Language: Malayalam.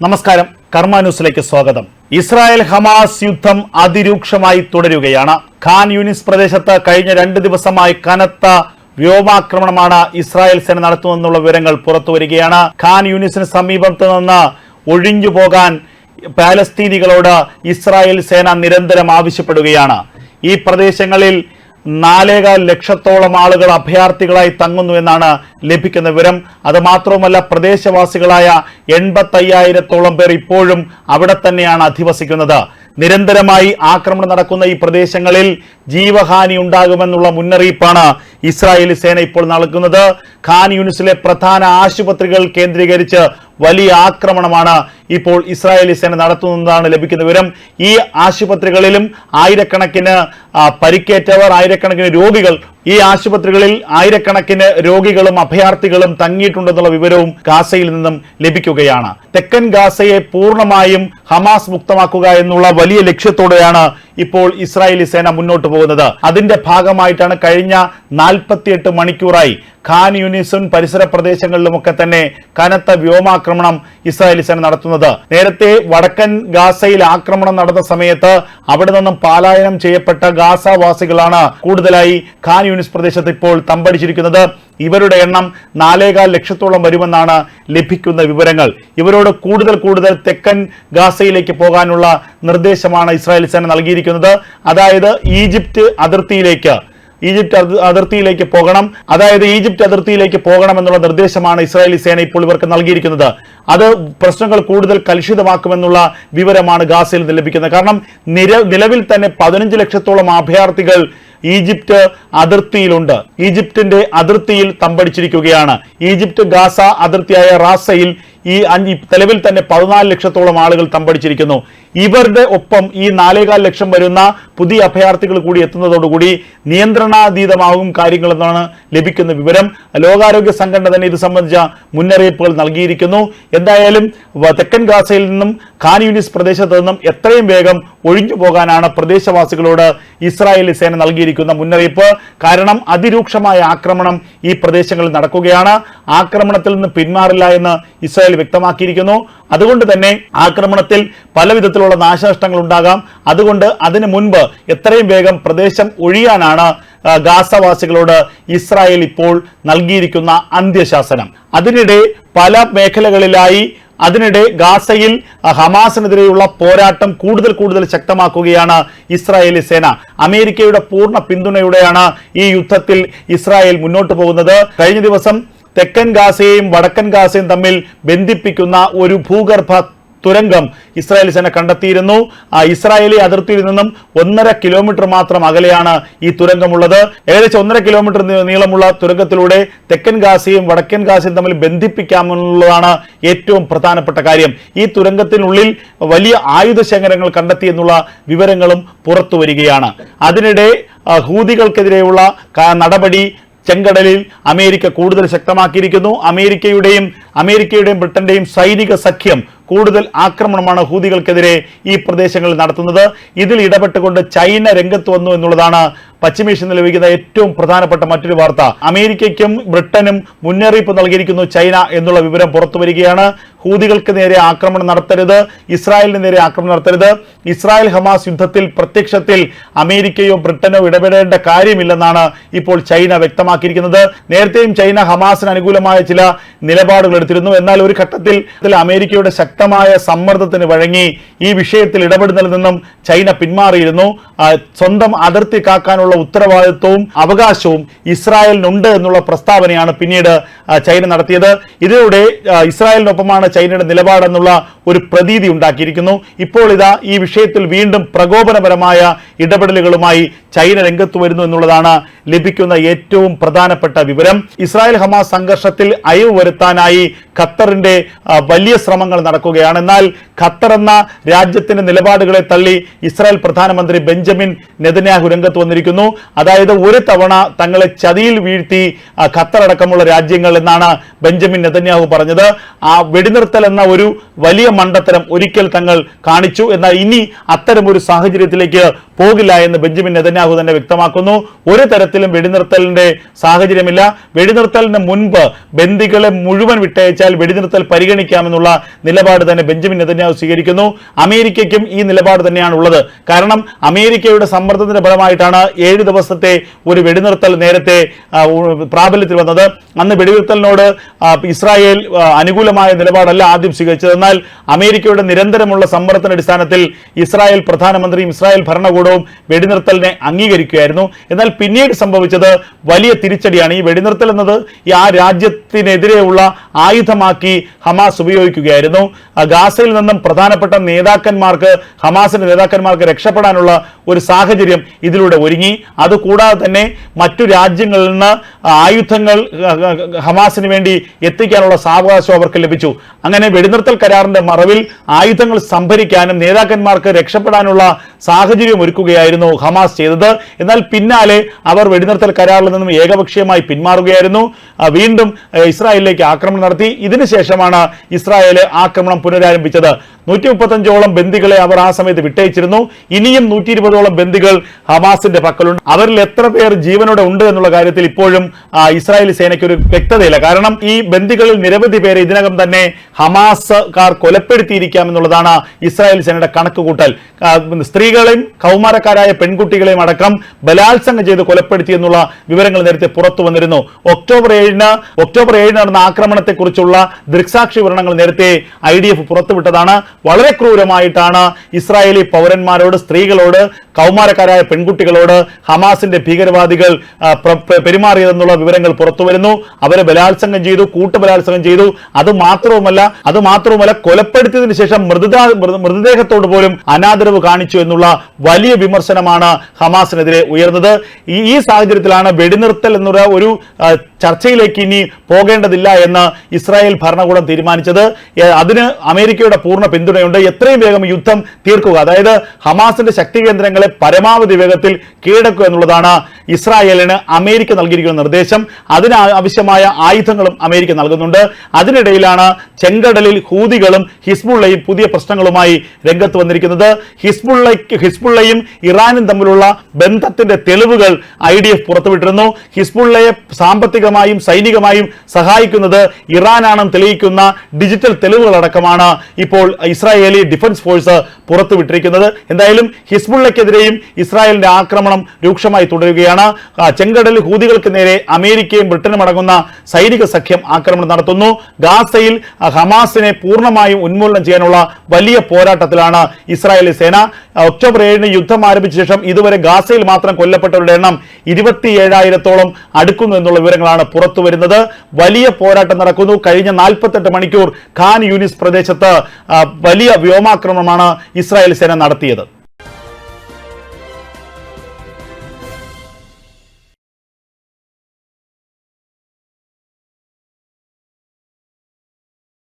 നമസ്കാരം. കർമ്മ ന്യൂസിലേക്ക് സ്വാഗതം. ഇസ്രായേൽ ഹമാസ് യുദ്ധം അതിരൂക്ഷമായി തുടരുകയാണ്. ഖാൻ യൂനിസ് പ്രദേശത്ത് കഴിഞ്ഞ രണ്ട് ദിവസമായി കനത്ത വ്യോമാക്രമണമാണ് ഇസ്രായേൽ സേന നടത്തുന്നതെന്നുള്ള വിവരങ്ങൾ പുറത്തുവരികയാണ് ഖാൻ യൂനിസിന് സമീപത്ത് നിന്ന് ഒഴിഞ്ഞു പോകാൻ പാലസ്തീനികളോട് ഇസ്രായേൽ സേന നിരന്തരം ആവശ്യപ്പെടുകയാണ്. ഈ പ്രദേശങ്ങളിൽ നാലേകാൽ ലക്ഷത്തോളം ആളുകൾ അഭയാർത്ഥികളായി തങ്ങുന്നു എന്നാണ് ലഭിക്കുന്ന വിവരം. അത് മാത്രവുമല്ല പ്രദേശവാസികളായ എൺപത്തയ്യായിരത്തോളം പേർ ഇപ്പോഴും അവിടെ തന്നെയാണ് അധിവസിക്കുന്നത്. നിരന്തരമായി ആക്രമണം നടക്കുന്ന ഈ പ്രദേശങ്ങളിൽ ജീവഹാനി ഉണ്ടാകുമെന്നുള്ള മുന്നറിയിപ്പാണ് ഇസ്രായേലി സേന ഇപ്പോൾ നൽകുന്നത്. ഖാൻ യൂണിസിലെ പ്രധാന ആശുപത്രികൾ കേന്ദ്രീകരിച്ച് വലിയ ആക്രമണമാണ് ഇപ്പോൾ ഇസ്രായേലി സേന നടത്തുന്നതാണ് ലഭിക്കുന്ന വിവരം. ഈ ആശുപത്രികളിലും ആയിരക്കണക്കിന് പരിക്കേറ്റവർ ആയിരക്കണക്കിന് രോഗികൾ ഈ ആശുപത്രികളിൽ ആയിരക്കണക്കിന് രോഗികളും അഭയാർത്ഥികളും തങ്ങിയിട്ടുണ്ടെന്നുള്ള വിവരവും കാസയിൽ നിന്നും ലഭിക്കുകയാണ്. തെക്കൻ ഗാസയെ പൂർണമായും ഹമാസ് മുക്തമാക്കുക എന്നുള്ള വലിയ ലക്ഷ്യത്തോടെയാണ് ഇപ്പോൾ ഇസ്രായേലി സേന മുന്നോട്ട് പോകുന്നത്. അതിന്റെ ഭാഗമായിട്ടാണ് കഴിഞ്ഞ നാൽപ്പത്തിയെട്ട് മണിക്കൂറായി ഖാൻ യൂനിസും പരിസര പ്രദേശങ്ങളിലുമൊക്കെ തന്നെ കനത്ത വ്യോമാക്രമണം ഇസ്രായേലി സേന നടത്തുന്നത്. നേരത്തെ വടക്കൻ ഗാസയിൽ ആക്രമണം നടന്ന സമയത്ത് അവിടെ നിന്നും പാലായനം ചെയ്യപ്പെട്ട ഗാസവാസികളാണ് കൂടുതലായി ഖാൻ യുനിസ് പ്രദേശത്ത് ഇപ്പോൾ തമ്പടിച്ചിരിക്കുന്നത്. ഇവരുടെ എണ്ണം നാലേകാൽ ലക്ഷത്തോളം വരുമെന്നാണ് ലഭിക്കുന്ന വിവരങ്ങൾ. ഇവരോട് കൂടുതൽ കൂടുതൽ തെക്കൻ ഗാസയിലേക്ക് പോകാനുള്ള നിർദ്ദേശമാണ് ഇസ്രായേൽ സേന നൽകിയിരിക്കുന്നത്. അതായത് ഈജിപ്റ്റ് അതിർത്തിയിലേക്ക് ഈജിപ്റ്റ് അതിർത്തിയിലേക്ക് പോകണം. അതായത് ഈജിപ്റ്റ് അതിർത്തിയിലേക്ക് പോകണം എന്നുള്ള നിർദ്ദേശമാണ് ഇസ്രായേലി സേന ഇപ്പോൾ ഇവർക്ക് നൽകിയിരിക്കുന്നത്. അത് പ്രശ്നങ്ങൾ കൂടുതൽ കലുഷിതമാക്കുമെന്നുള്ള വിവരമാണ് ഗാസയിൽ നിന്ന് ലഭിക്കുന്നത്. കാരണം നിലവിൽ തന്നെ പതിനഞ്ച് ലക്ഷത്തോളം അഭയാർത്ഥികൾ ഈജിപ്റ്റ് അതിർത്തിയിലുണ്ട്. ഈജിപ്തിന്റെ അതിർത്തിയിൽ തമ്പടിച്ചിരിക്കുകയാണ്. ഈജിപ്റ്റ് ഗാസ അതിർത്തിയായ റാസയിൽ ഈ നിലവിൽ തന്നെ പതിനാല് ലക്ഷത്തോളം ആളുകൾ തമ്പടിച്ചിരിക്കുന്നു. ഇവരുടെ ഒപ്പം ഈ നാലേകാൽ ലക്ഷം വരുന്ന പുതിയ അഭയാർത്ഥികൾ കൂടി എത്തുന്നതോടുകൂടി നിയന്ത്രണാതീതമാകും കാര്യങ്ങളെന്നാണ് ലഭിക്കുന്ന വിവരം. ലോകാരോഗ്യ സംഘടന തന്നെ ഇത് സംബന്ധിച്ച മുന്നറിയിപ്പുകൾ നൽകിയിരിക്കുന്നു. എന്തായാലും തെക്കൻ ഗാസയിൽ നിന്നും ഖാൻ യൂണിസ് പ്രദേശത്ത് നിന്നും എത്രയും വേഗം ഒഴിഞ്ഞു പോകാനാണ് പ്രദേശവാസികളോട് ഇസ്രായേലി സേന നൽകിയിരിക്കുന്ന മുന്നറിയിപ്പ്. കാരണം അതിരൂക്ഷമായ ആക്രമണം ഈ പ്രദേശങ്ങളിൽ നടക്കുകയാണ്. ആക്രമണത്തിൽ നിന്ന് പിന്മാറില്ല എന്ന് ഇസ്രായേൽ വ്യക്തമാക്കിയിരിക്കുന്നു. അതുകൊണ്ട് തന്നെ ആക്രമണത്തിൽ പല വിധത്തിലുള്ള നാശനഷ്ടങ്ങൾ ഉണ്ടാകാം. അതുകൊണ്ട് അതിനു മുൻപ് എത്രയും വേഗം പ്രദേശം ഒഴിയാനാണ് ഗാസവാസികളോട് ഇസ്രായേൽ ഇപ്പോൾ നൽകിയിരിക്കുന്ന അന്ത്യശാസനം. അതിനിടെ പല മേഖലകളിലായി അതിനിടെ ഗാസയിൽ ഹമാസിനെതിരെയുള്ള പോരാട്ടം കൂടുതൽ കൂടുതൽ ശക്തമാക്കുകയാണ് ഇസ്രായേലി സേന. അമേരിക്കയുടെ പൂർണ പിന്തുണയോടെയാണ് ഈ യുദ്ധത്തിൽ ഇസ്രായേൽ മുന്നോട്ട് പോകുന്നത്. കഴിഞ്ഞ ദിവസം തെക്കൻ ഗാസയെയും വടക്കൻ ഗാസയും തമ്മിൽ ബന്ധിപ്പിക്കുന്ന ഒരു ഭൂഗർഭ തുരങ്കം ഇസ്രായേൽ സേന കണ്ടെത്തിയിരുന്നു. ആ ഇസ്രായേലി അതിർത്തിയിൽ നിന്നും ഒന്നര കിലോമീറ്റർ മാത്രം അകലെയാണ് ഈ തുരങ്കമുള്ളത്. ഏകദേശം ഒന്നര കിലോമീറ്റർ നീളമുള്ള തുരങ്കത്തിലൂടെ തെക്കൻ ഗാസയും വടക്കൻ ഗാസയും തമ്മിൽ ബന്ധിപ്പിക്കാമെന്നുള്ളതാണ് ഏറ്റവും പ്രധാനപ്പെട്ട കാര്യം. ഈ തുരങ്കത്തിനുള്ളിൽ വലിയ ആയുധ ശേഖരങ്ങൾ കണ്ടെത്തി എന്നുള്ള വിവരങ്ങളും പുറത്തു വരികയാണ്. അതിനിടെ ഹൂതികൾക്കെതിരെയുള്ള നടപടി ചെങ്കടലിൽ അമേരിക്ക കൂടുതൽ ശക്തമാക്കിയിരിക്കുന്നു. അമേരിക്കയുടെയും അമേരിക്കയുടെയും ബ്രിട്ടന്റെയും സൈനിക സഖ്യം കൂടുതൽ ആക്രമണമാണ് ഹൂതികൾക്കെതിരെ ഈ പ്രദേശങ്ങളിൽ നടത്തുന്നത്. ഇതിൽ ഇടപെട്ടുകൊണ്ട് ചൈന രംഗത്ത് വന്നു എന്നുള്ളതാണ് പശ്ചിമേഷ്യയിൽ ലഭിക്കുന്ന ഏറ്റവും പ്രധാനപ്പെട്ട മറ്റൊരു വാർത്ത. അമേരിക്കയ്ക്കും ബ്രിട്ടനും മുന്നറിയിപ്പ് നൽകിയിരിക്കുന്നു ചൈന എന്നുള്ള വിവരം പുറത്തു വരികയാണ്. ഹൂതികൾക്ക് നേരെ ആക്രമണം നടത്തരുത് ഇസ്രായേലിന് നേരെ ആക്രമണം നടത്തരുത്. ഇസ്രായേൽ ഹമാസ് യുദ്ധത്തിൽ പ്രത്യക്ഷത്തിൽ അമേരിക്കയോ ബ്രിട്ടനോ ഇടപെടേണ്ട കാര്യമില്ലെന്നാണ് ഇപ്പോൾ ചൈന വ്യക്തമാക്കിയിരിക്കുന്നത്. നേരത്തെയും ചൈന ഹമാസിന് അനുകൂലമായ ചില നിലപാടുകൾ എടുത്തിരുന്നു. എന്നാൽ ഒരു ഘട്ടത്തിൽ അമേരിക്കയുടെ ശക്തമായ സമ്മർദ്ദത്തിന് വഴങ്ങി ഈ വിഷയത്തിൽ ഇടപെടുന്നതിൽ നിന്നും ചൈന പിന്മാറിയിരുന്നു. സ്വന്തം അതിർത്തി കാക്കാനുള്ള ഉത്തരവാദിത്വവും അവകാശവും ഇസ്രായേലിനുണ്ട് എന്നുള്ള പ്രസ്താവനയാണ് പിന്നീട് ചൈന നടത്തിയത്. ഇതിലൂടെ ഇസ്രായേലിനൊപ്പമാണ് ചൈനയുടെ നിലപാടെന്നുള്ള ഒരു പ്രതീതി ഉണ്ടാക്കിയിരിക്കുന്നു. ഇപ്പോൾ ഇതാ ഈ വിഷയത്തിൽ വീണ്ടും പ്രകോപനപരമായ ഇടപെടലുകളുമായി ചൈന രംഗത്ത് വരുന്നു എന്നുള്ളതാണ് ലഭിക്കുന്ന ഏറ്റവും പ്രധാനപ്പെട്ട വിവരം. ഇസ്രായേൽ ഹമാസ് സംഘർഷത്തിൽ അയവ് വരുത്താനായി ഖത്തറിന്റെ വലിയ ശ്രമങ്ങൾ നടക്കുകയാണ്. എന്നാൽ ഖത്തർ എന്ന രാജ്യത്തിന്റെ നിലപാടുകളെ തള്ളി ഇസ്രായേൽ പ്രധാനമന്ത്രി ബെഞ്ചമിൻ നെതന്യാഹു രംഗത്ത് വന്നിരിക്കുന്നു. അതായത് ഒരു തവണ തങ്ങളെ ചതിയിൽ വീഴ്ത്തി ഖത്തർ അടക്കമുള്ള രാജ്യങ്ങൾ എന്നാണ് ബെഞ്ചമിൻ നെതന്യാഹു പറഞ്ഞത്. ആ വെടിനിർത്തൽ എന്ന ഒരു വലിയ മണ്ടത്തരം ഒരിക്കൽ തങ്ങൾ കാണിച്ചു. എന്നാൽ ഇനി അത്തരം ഒരു സാഹചര്യത്തിലേക്ക് പോകില്ല എന്ന് ബെഞ്ചമിൻ നെതന്യാഹു തന്നെ വ്യക്തമാക്കുന്നു. ഒരു തരത്തിലും വെടിനിർത്തലിന്റെ സാഹചര്യമില്ല. വെടിനിർത്തലിന് മുൻപ് ബന്ദികളെ മുഴുവൻ വിട്ടയച്ചാൽ വെടിനിർത്തൽ പരിഗണിക്കാമെന്നുള്ള നിലപാട് തന്നെ ബെഞ്ചമിൻ നെതന്യാഹു സ്വീകരിക്കുന്നു. അമേരിക്കയ്ക്കും ഈ നിലപാട് തന്നെയാണ് ഉള്ളത് കാരണം അമേരിക്കയുടെ സമ്മർദ്ദത്തിന്റെ ഫലമായിട്ടാണ് ഏഴ് ദിവസത്തെ ഒരു വെടിനിർത്തൽ നേരത്തെ പ്രാബല്യത്തിൽ വന്നത്. അന്ന് വെടിനിർത്തലിനോട് ഇസ്രായേൽ അനുകൂലമായ നിലപാടല്ല ആദ്യം സ്വീകരിച്ചത്. എന്നാൽ അമേരിക്കയുടെ നിരന്തരമുള്ള സമ്മർദ്ദത്തിന്റെ അടിസ്ഥാനത്തിൽ ഇസ്രായേൽ പ്രധാനമന്ത്രിയും ഇസ്രായേൽ ഭരണകൂടവും വെടിനിർത്തലിനെ അംഗീകരിക്കുകയായിരുന്നു. എന്നാൽ പിന്നീട് സംഭവിച്ചത് വലിയ തിരിച്ചടിയാണ്. ഈ വെടിനിർത്തൽ എന്നത് ഈ ആ രാജ്യത്തിനെതിരെയുള്ള ആയുധമാക്കി ഹമാസ് ഉപയോഗിക്കുകയായിരുന്നു. ഗാസയിൽ നിന്നും പ്രധാനപ്പെട്ട നേതാക്കന്മാർക്ക് ഹമാസിന്റെ നേതാക്കന്മാർക്ക് രക്ഷപ്പെടാനുള്ള ഒരു സാഹചര്യം ഇതിലൂടെ ഒരുങ്ങി. അതുകൂടാതെ തന്നെ മറ്റു രാജ്യങ്ങളിൽ നിന്ന് ആയുധങ്ങൾ ഹമാസിന് വേണ്ടി എത്തിക്കാനുള്ള സാവകാശം അവർക്ക് ലഭിച്ചു. അങ്ങനെ വെടിനിർത്തൽ കരാറിന്റെ മറവിൽ ആയുധങ്ങൾ സംഭരിക്കാനും നേതാക്കന്മാർക്ക് രക്ഷപ്പെടാനുള്ള സാഹചര്യം ഒരുക്കുകയായിരുന്നു ഹമാസ് ചെയ്തത്. എന്നാൽ പിന്നാലെ അവർ വെടിനിർത്തൽ കരാറിൽ നിന്നും ഏകപക്ഷീയമായി പിന്മാറുകയായിരുന്നു. വീണ്ടും ഇസ്രായേലിലേക്ക് ആക്രമണം നടത്തി. ഇതിനുശേഷമാണ് ഇസ്രായേൽ ആക്രമണം പുനരാരംഭിച്ചത്. നൂറ്റി മുപ്പത്തഞ്ചോളം ബന്ദികളെ അവർ ആ സമയത്ത് വിട്ടയച്ചിരുന്നു. ഇനിയും നൂറ്റി ഇരുപതോളം ബന്ദികൾ ഹമാസിന്റെ പക്കലുണ്ട്. അവരിൽ എത്ര പേർ ജീവനോടെ ഉണ്ട് എന്നുള്ള കാര്യത്തിൽ ഇപ്പോഴും ഇസ്രായേൽ സേനയ്ക്ക് ഒരു വ്യക്തതയില്ല. കാരണം ഈ ബന്ദികളിൽ നിരവധി പേരെ ഇതിനകം തന്നെ ഹമാസ്കാർ കൊലപ്പെടുത്തിയിരിക്കാം എന്നുള്ളതാണ് ഇസ്രായേൽ സേനയുടെ കണക്ക് കൂട്ടൽ സ്ത്രീകളെയും കൗമാരക്കാരായ പെൺകുട്ടികളെയും അടക്കം ബലാത്സംഗം ചെയ്ത് കൊലപ്പെടുത്തി എന്നുള്ള വിവരങ്ങൾ നേരത്തെ പുറത്തു വന്നിരുന്നു. ഒക്ടോബർ ഏഴിന് ഒക്ടോബർ ഏഴിന് നടന്ന ആക്രമണത്തെക്കുറിച്ചുള്ള ദൃക്സാക്ഷി വിവരണങ്ങൾ നേരത്തെ ഐ ഡി എഫ് പുറത്തുവിട്ടതാണ്. വളരെ ക്രൂരമായിട്ടാണ് ഇസ്രായേലി പൗരന്മാരോട് സ്ത്രീകളോട് കൗമാരക്കാരായ പെൺകുട്ടികളോട് ഹമാസിന്റെ ഭീകരവാദികൾ പെരുമാറിയതെന്നുള്ള വിവരങ്ങൾ പുറത്തു വരുന്നു അവരെ ബലാത്സംഗം ചെയ്തു കൂട്ടബലാത്സംഗം ചെയ്തു. അത് മാത്രവുമല്ല അത് മാത്രവുമല്ല കൊലപ്പെടുത്തിയതിന് ശേഷം മൃതദാ മൃതദേഹത്തോട് പോലും അനാദരവ് കാണിച്ചു എന്നുള്ള വലിയ വിമർശനമാണ് ഹമാസിനെതിരെ ഉയർന്നത്. ഈ സാഹചര്യത്തിലാണ് വെടിനിർത്തൽ എന്നുള്ള ഒരു ചർച്ചയിലേക്ക് ഇനി പോകേണ്ടതില്ല എന്ന് ഇസ്രായേൽ ഭരണകൂടം തീരുമാനിച്ചത്. അതിന് അമേരിക്കയുടെ പൂർണ പിന്തുണയുണ്ട്. എത്രയും വേഗം യുദ്ധം തീർക്കുക. അതായത് ഹമാസിന്റെ ശക്തി കേന്ദ്രങ്ങളെ പരമാവധി വേഗത്തിൽ കീഴടക്കുക എന്നുള്ളതാണ് ഇസ്രായേലിന് അമേരിക്ക നൽകിയിരിക്കുന്ന നിർദ്ദേശം അതിന് ആവശ്യമായ ആയുധങ്ങളും അമേരിക്ക നൽകുന്നുണ്ട്. അതിനിടയിലാണ് ചെങ്കടലിൽ ഹൂതികളും ഹിസ്ബുള്ളയും പുതിയ പ്രശ്നങ്ങളുമായി രംഗത്ത് വന്നിരിക്കുന്നത്. ഹിസ്ബുള്ളയ്ക്ക് ഹിസ്ബുള്ളയും ഇറാനും തമ്മിലുള്ള ബന്ധത്തിന്റെ തെളിവുകൾ ഐ ഡി എഫ് പുറത്തുവിട്ടിരുന്നു. ഹിസ്ബുള്ളയെ സാമ്പത്തികമായും സൈനികമായും സഹായിക്കുന്നത് ഇറാനാണെന്ന് തെളിയിക്കുന്ന ഡിജിറ്റൽ തെളിവുകളടക്കമാണ് ഇപ്പോൾ ഇസ്രായേലി ഡിഫൻസ് ഫോഴ്സ് പുറത്തുവിട്ടിരിക്കുന്നത്. എന്തായാലും ഹിസ്ബുള്ളയ്ക്കെതിരെയും ഇസ്രായേലിന്റെ ആക്രമണം രൂക്ഷമായി തുടരുകയാണ്. ആ, ചെങ്കടൽ ഹൂതികൾക്ക് നേരെ അമേരിക്കയും ബ്രിട്ടനും അടങ്ങുന്ന സൈനിക സഖ്യം ആക്രമണം നടത്തുന്നു. ഗാസയിൽ ഹമാസിനെ പൂർണമായും ഉന്മൂലനം ചെയ്യാനുള്ള വലിയ പോരാട്ടത്തിലാണ് ഇസ്രായേലി സേന. ഒക്ടോബർ ഏഴിന് യുദ്ധം ആരംഭിച്ച ശേഷം ഇതുവരെ ഗാസയിൽ മാത്രം കൊല്ലപ്പെട്ടവരുടെ എണ്ണം ഇരുപത്തിയേഴായിരത്തോളം അടുക്കുന്നു എന്നുള്ള വിവരങ്ങളാണ് പുറത്തു വരുന്നത്. വലിയ പോരാട്ടം നടക്കുന്നു. കഴിഞ്ഞ നാൽപ്പത്തെട്ട് മണിക്കൂർ ഖാൻ യൂനിസ് പ്രദേശത്ത് വലിയ വ്യോമാക്രമണമാണ് ഇസ്രായേൽ സേന നടത്തിയത്.